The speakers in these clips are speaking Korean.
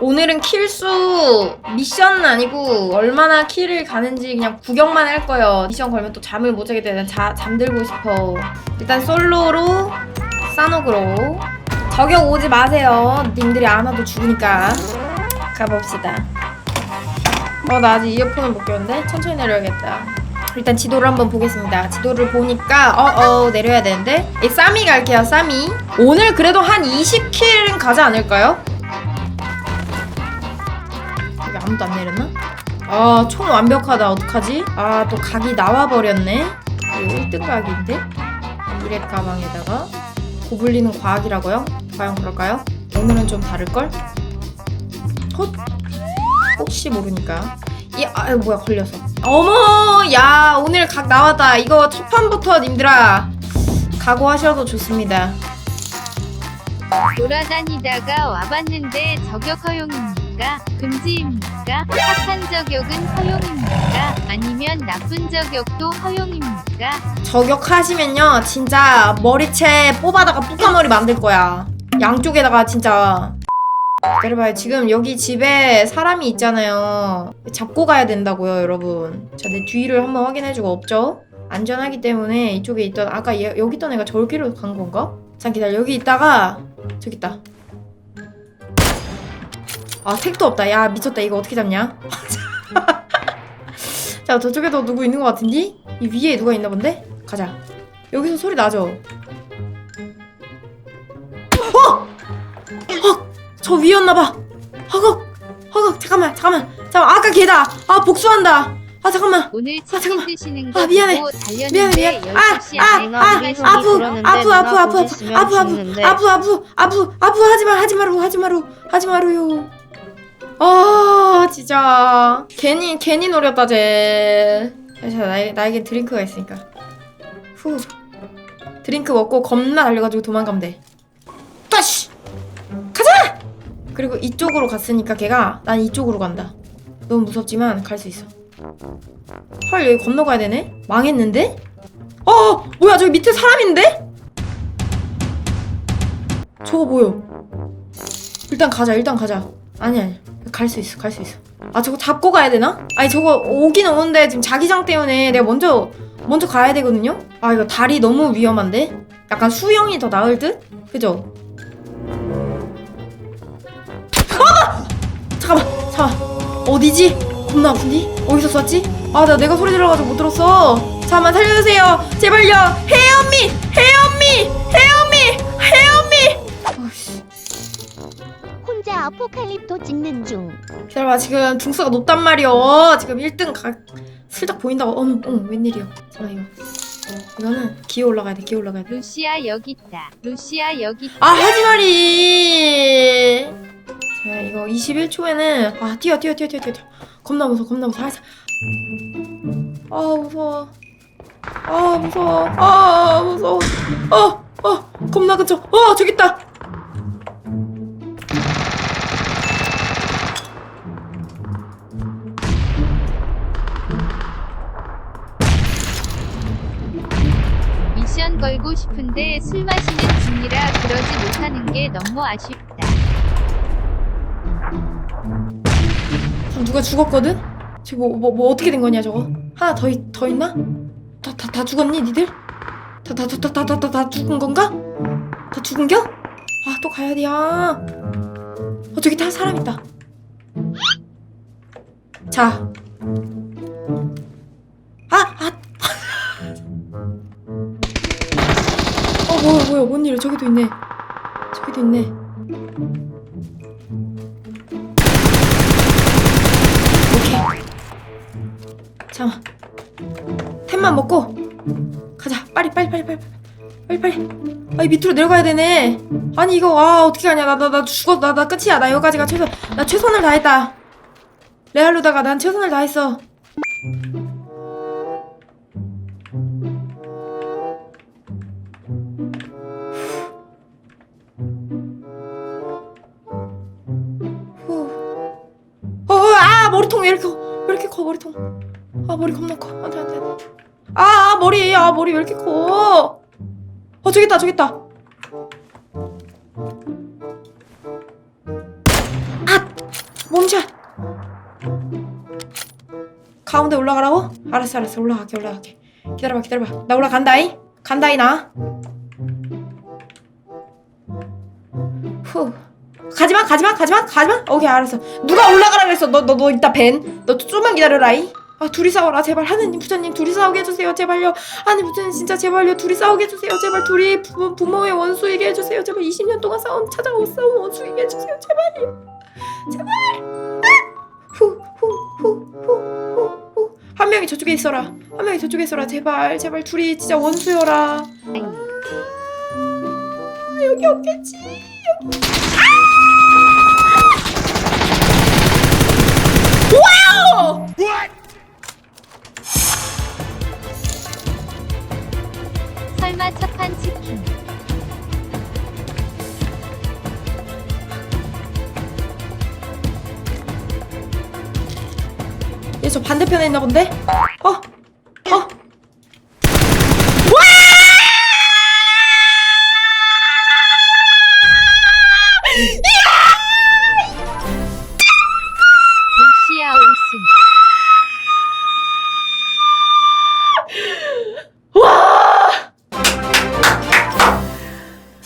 오늘은 킬수 미션은 아니고 얼마나 킬을 가는지 그냥 구경만 할 거예요. 미션 걸면 또 잠을 못 자게 되는 자 잠들고 싶어. 일단 솔로로 싸노그로 저격 오지 마세요. 님들이 안 와도 죽으니까 가봅시다. 어 나 아직 이어폰을 못 꼈는데 천천히 내려야겠다. 일단 지도를 한번 보겠습니다. 지도를 보니까 어어 내려야 되는데 이 쌈이 갈게요. 쌈이 오늘 그래도 한 20킬은 가지 않을까요? 아무도 안 내렸나? 아, 총 완벽하다. 어떡하지? 아, 또 각이 나와버렸네. 이거 1등 각인데? 이랩 가방에다가 고블린은 과학이라고요? 과연 그럴까요? 오늘은 좀 다를걸? 헛! 혹시 모르니까. 이, 아, 뭐야, 걸려서. 어머! 야, 오늘 각 나왔다. 이거 첫 판부터 님들아. 각오하셔도 좋습니다. 돌아다니다가 와봤는데 저격 허용입니 까? 금지입니까? 착한 저격은 허용입니까? 아니면 나쁜 저격도 허용입니까? 저격하시면요 진짜 머리채 뽑아다가 뿌까머리 만들 거야 양쪽에다가 진짜 기다려봐요 지금 여기 집에 사람이 있잖아요 잡고 가야 된다고요 여러분 자내 뒤를 한번 확인해주고 없죠? 안전하기 때문에 이쪽에 있던 아까 얘, 여기 있던 애가 저기로 간 건가? 잠 기다려 여기 있다가 저기 있다 아 택도 없다 야 미쳤다 이거 어떻게 잡냐 자 저쪽에도 누구 있는 것 같은디? 이 위에 누가 있나 본데? 가자. 여기서 소리 나죠? 어! 어! 저 위였나봐. 허걱! 허걱! 잠깐만, 잠깐만. 잠깐만, 아까 걔다. 아, 복수한다. 아, 잠깐만. 오늘 아, 잠깐만. 드시는 아, 거 미안해. 미안해, 미안해. 아, 12시 아, 안에 아, 우리 소리 아프, 아프, 아프, 아프, 곧 아프, 아프, 아프. 아프, 아프, 아프, 아프, 하지 마, 하지 마루, 하지 마루, 하지 마루요. 아, 진짜. 괜히, 괜히 노렸다, 쟤. 자, 나에, 나에겐 드링크가 있으니까. 후. 드링크 먹고 겁나 달려가지고 도망가면 돼. 따시! 가자! 그리고 이쪽으로 갔으니까 걔가 난 이쪽으로 간다. 너무 무섭지만 갈 수 있어. 헐, 여기 건너가야 되네? 망했는데? 어! 뭐야, 저기 밑에 사람 있는데? 저거 뭐요? 일단 가자, 일단 가자. 아니, 아니. 갈 수 있어, 갈 수 있어. 아, 저거 잡고 가야 되나? 아니, 저거 오긴 오는데 지금 자기장 때문에 내가 먼저, 먼저 가야 되거든요? 아, 이거 다리 너무 위험한데? 약간 수영이 더 나을 듯? 그죠? 아! 잠깐만, 잠깐만. 어디지? 겁나 아픈디? 어디서 쐈지? 아, 나 내가 소리 들어가지고 못 들었어. 잠깐만 살려주세요. 제발요. 헤어미! 기다려봐. 지금 등수가 높단 말이여. 지금 1등 가 슬쩍 보인다고. 어머 어머 웬일이야 잠깐 이거 이거는 기어 올라가야 돼 기어 올라가야 돼아 루시아 여기 있다. 루시아 여기 있다. 아, 하지마리! 자 이거 21초에는 아 뛰어 뛰어 뛰어 뛰어 뛰어. 겁나 무서워 겁나 무서워. 아 무서워. 아 무서워. 아 무서워. 어어 겁나 근처. 어 저기 있다 미션 걸고 싶은데 술 마시는 중이라 그러지 못하는 게 너무 아쉽다. 저 누가 죽었거든? 지금 뭐, 뭐, 뭐 어떻게 된 거냐 저거? 하나 더, 있, 더 있나? 다, 다, 다 죽었니 니들? 다, 다, 다, 다, 다, 다, 다, 다 죽은 건가? 다 죽은겨? 아, 또 가야 돼야. 어, 저기 다 사람 있다. 자. 뭐야, 뭔 일이야. 저기도 있네. 저기도 있네. 오케이. 잠깐. 템만 먹고 가자. 빨리 빨리 빨리 빨리 빨리 빨리. 아이 밑으로 내려가야 되네. 아니 이거 아 어떻게 하냐. 나 나 나 죽었. 나나 끝이야. 나 여기까지가 최선. 나 최선을 다했다. 레알로다가 난 최선을 다했어. 아 머리통 왜 이렇게 커? 왜 이렇게 커 머리통? 아 머리 겁나 커. 안돼 안돼 안돼. 아, 아 머리 아 머리 왜 이렇게 커? 어 저기 있다 저기 있다. 아 몸샷 가운데 올라가라고? 알았어 알았어 올라갈게 올라갈게 기다려봐 기다려봐 나 올라간다이 간다이 나 후. 가지마 가지마 가지마 가지마. 오케이 알았어. 누가 올라가라 그랬어? 너 너 너 이따 벤너 좀만 기다려라이. 아 둘이 싸워라 제발. 하느님 부처님 둘이 싸우게 해주세요 제발요. 아니 부처님 진짜 제발요. 둘이 싸우게 해주세요 제발. 둘이 부모, 부모의 원수이게 해주세요 제발. 20년 동안 싸운 찾아온 싸운 원수이게 해주세요 제발요 제발. 후후후후후후. 한 명이 저쪽에 있어라. 한 명이 저쪽에 있어라 제발. 제발 둘이 진짜 원수여라. 아, 여기 없겠지? 여기 저 반대편에 있나 본데? 어? 어? 루시아.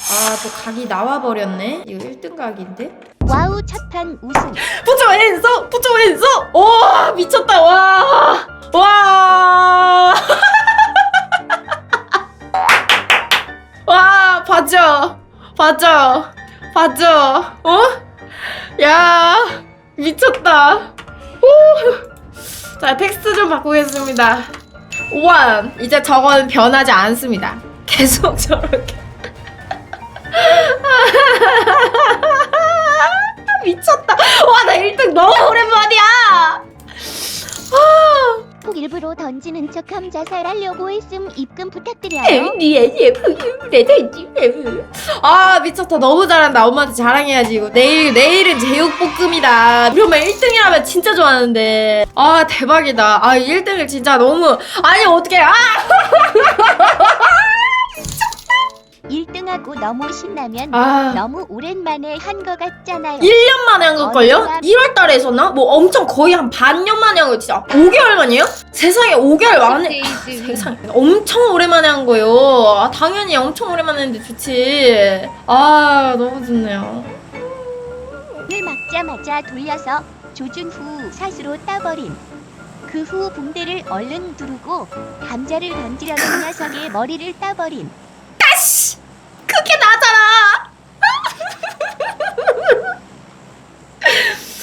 아, 또 각이 나와버렸네? 이거 1등 각인데? 와우 첫판 우승. 부처 왼손! 부처 왼손! 와, 미쳤다, 와! 와! 와, 봐줘! 봐줘! 봐줘! 어? 야, 미쳤다. 오! 자, 텍스트 좀 바꾸겠습니다. 원! 이제 저건 변하지 않습니다. 계속 저렇게. 미쳤다. 와, 나 1등 너무 오랜만이야. 아, 폭 일부러 던지는 척함 자살하려고 했음 입금 부탁드려요. 아, 미쳤다. 너무 잘한다. 엄마한테 자랑해야지, 이거. 내일, 내일은 제육볶음이다. 우리 엄마 1등이라면 진짜 좋아하는데. 아, 대박이다. 아, 1등을 진짜 너무. 아니, 어떡해. 아! 1등하고 너무 신나면 아. 너무 오랜만에 한 거 같잖아요. 1년 만에 한 걸걸요? 언제나- 1월 달에 했었나? 뭐 엄청 거의 한 반년 만에 한 거 진짜 5개월 만이에요? 세상에 5개월 만에 윈. 세상에 엄청 오랜만에 한 거예요. 아, 당연히 엄청 오랜만에 했는데 좋지. 아 너무 좋네요. 을 막자마자 돌려서 조준 후 사수로 따버림. 그 후 붕대를 얼른 두르고 감자를 던지려는 녀석의 머리를 따버림. 아씨 그게 나잖아.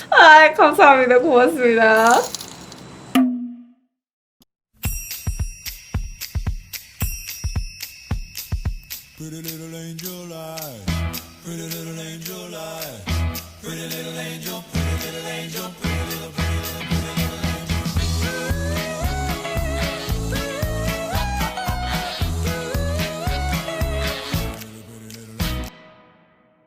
아 감사합니다 고맙습니다. Pretty little